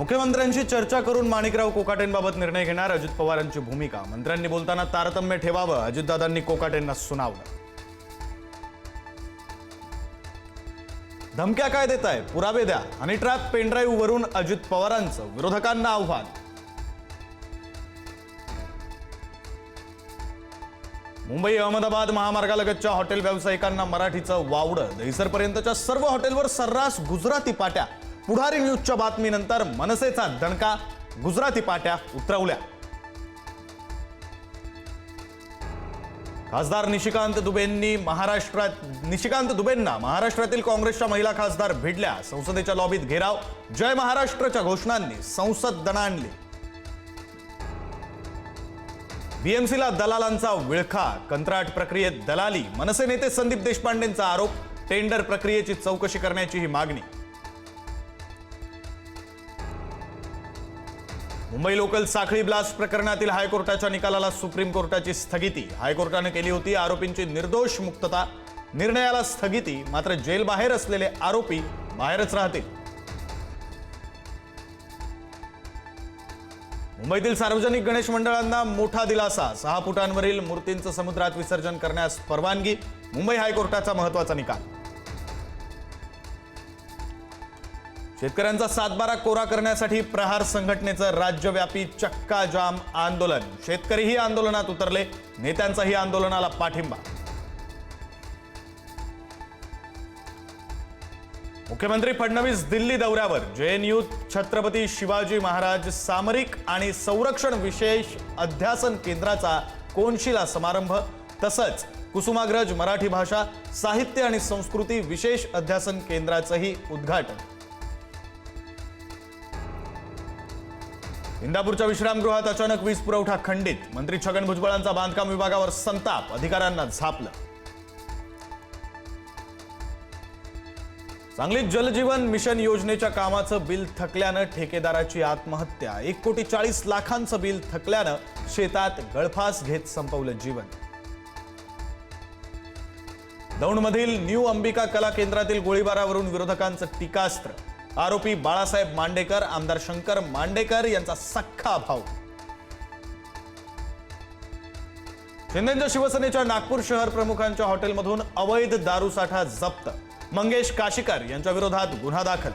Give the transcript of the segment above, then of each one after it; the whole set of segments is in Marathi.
मुख्यमंत्र्यांशी चर्चा करून माणिकराव कोकाटेंबाबत निर्णय घेणार अजित पवारांची भूमिका. मंत्र्यांनी बोलताना तारतम्य ठेवावं अजितदादांनी कोकाटेंना सुनावलं. धमक्या काय देत आहे पुरावे द्या आणि ट्रॅप पेनड्राईव्ह वरून अजित पवारांचं विरोधकांना आव्हान. मुंबई अहमदाबाद महामार्गालगतच्या हॉटेल व्यावसायिकांना मराठीचं वावडं. दहिसरपर्यंतच्या सर्व हॉटेलवर सर्रास गुजराती पाट्या. पुढारी न्यूजच्या बातमीनंतर मनसेचा दणका गुजराती पाट्या उतरवल्या. खासदार निशिकांत दुबेंनी महाराष्ट्रात निशिकांत दुबेंना महाराष्ट्रातील काँग्रेसच्या महिला खासदार भिडल्या. संसदेच्या लॉबीत घेराव जय महाराष्ट्रच्या घोषणांनी संसद दणाणली. बीएमसीला दलालांचा विळखा कंत्राट प्रक्रियेत दलाली. मनसे नेते संदीप देशपांडेंचा आरोप टेंडर प्रक्रियेची चौकशी करण्याची ही मागणी. मुंबई लोकल साखळी ब्लास्ट प्रकरणातील हायकोर्टाच्या निकालाला सुप्रीम कोर्टाची स्थगिती. हायकोर्टाने केली होती आरोपींची निर्दोष मुक्तता. निर्णयाला स्थगिती मात्र जेल बाहेर असलेले आरोपी बाहेरच राहतील. मुंबईतील सार्वजनिक गणेश मंडळांना मोठा दिलासा. सहा फुटांवरील मूर्तींचं समुद्रात विसर्जन करण्यास परवानगी. मुंबई हायकोर्टाचा महत्त्वाचा निकाल. शेतकऱ्यांचा सातबारा कोरा करण्यासाठी प्रहार संघटनेचं राज्यव्यापी चक्का जाम आंदोलन. शेतकरीही आंदोलनात उतरले नेत्यांचाही आंदोलनाला पाठिंबा. मुख्यमंत्री फडणवीस दिल्ली दौऱ्यावर. जेएनयू छत्रपती शिवाजी महाराज सामरिक आणि संरक्षण विशेष अध्यासन केंद्राचा कोनशिला समारंभ तसंच कुसुमाग्रज मराठी भाषा साहित्य आणि संस्कृती विशेष अध्यासन केंद्राचंही उद्घाटन. इंदापूरच्या विश्रामगृहात अचानक वीज पुरवठा खंडित. मंत्री छगन भुजबळांचा बांधकाम विभागावर संताप. अधिकाऱ्यांना झापलं. सांगलीत जलजीवन मिशन योजनेच्या कामाचं बिल थकल्यानं ठेकेदाराची आत्महत्या. एक कोटी चाळीस लाखांचं बिल थकल्यानं शेतात गळफास घेत संपवलं जीवन. दौंडमधील न्यू अंबिका कला केंद्रातील गोळीबारावरून विरोधकांचं टीकास्त्र. आरोपी बाळासाहेब मांडेकर आमदार शंकर मांडेकर यांचा सख्खा भाऊ. शिंदेच्या शिवसेनेच्या नागपूर शहर प्रमुखांच्या हॉटेलमधून अवैध दारूसाठा जप्त. मंगेश काशीकर यांच्या विरोधात गुन्हा दाखल.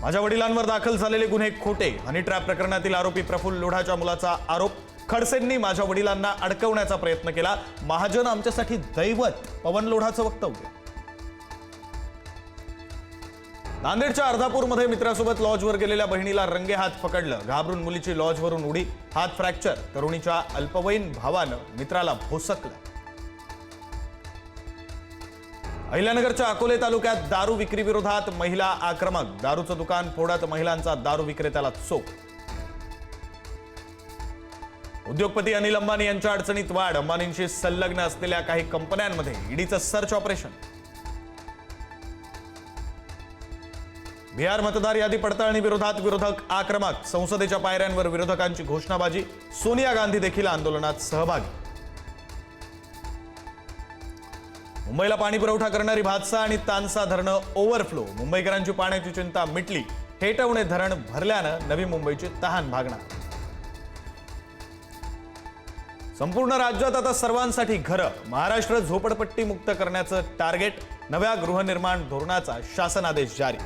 माझ्या वडिलांवर दाखल झालेले गुन्हे खोटे हनी ट्रॅप प्रकरणातील आरोपी प्रफुल्ल लोढाच्या मुलाचा आरोप खडसेंनी माझ्या वडिलांना अडकवण्याचा प्रयत्न केला. महाजन आमच्यासाठी दैवत पवन लोढाचं वक्तव्य. नांदेडच्या अर्धापूरमध्ये मित्रासोबत लॉजवर गेलेल्या बहिणीला रंगे हात पकडलं. घाबरून मुलीची लॉजवरून उडी हात फ्रॅक्चर तरुणीच्या अल्पवयीन भावानं मित्राला भोसकलं. अहिल्यानगरच्या अकोले तालुक्यात दारू विक्री विरोधात महिला आक्रमक. दारूचं दुकान फोडत महिलांचा दारू विक्रेत्याला चोप उद्योगपती अनिल अंबानी यांच्या अडचणीत वाढ. अंबानींशी संलग्न असलेल्या काही कंपन्यांमध्ये ईडीचं सर्च ऑपरेशन. बिहार मतदार यादी पडताळणी विरोधात विरोधक आक्रमक. संसदेच्या पायऱ्यांवर विरोधकांची घोषणाबाजी. सोनिया गांधी देखील आंदोलनात सहभागी. मुंबईला पाणी पुरवठा करणारी भातसा आणि तानसा धरणं ओव्हरफ्लो मुंबईकरांची पाण्याची चिंता मिटली. हेटवणे धरण भरल्यानं नवी मुंबईची तहान भागणार. संपूर्ण राज्यात आता सर्वांसाठी घरं. महाराष्ट्र झोपडपट्टी मुक्त करण्याचं टार्गेट. नव्या गृहनिर्माण धोरणाचा शासन आदेश जारी.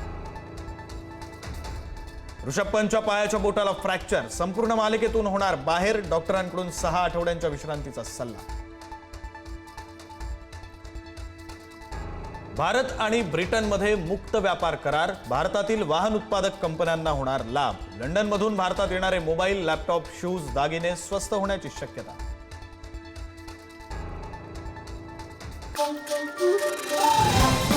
ऋषभ पंतच्या पायाच्या बोटाला फ्रॅक्चर संपूर्ण मालिकेतून होणार बाहेर डॉक्टरांकडून सहा आठवड्यांच्या विश्रांतीचा सल्ला भारत आणि ब्रिटनमध्ये मुक्त व्यापार करार भारतातील वाहन उत्पादक कंपन्यांना होणार लाभ लंडनमधून भारतात येणारे मोबाईल लॅपटॉप शूज दागिने स्वस्त होण्याची शक्यता Thank you.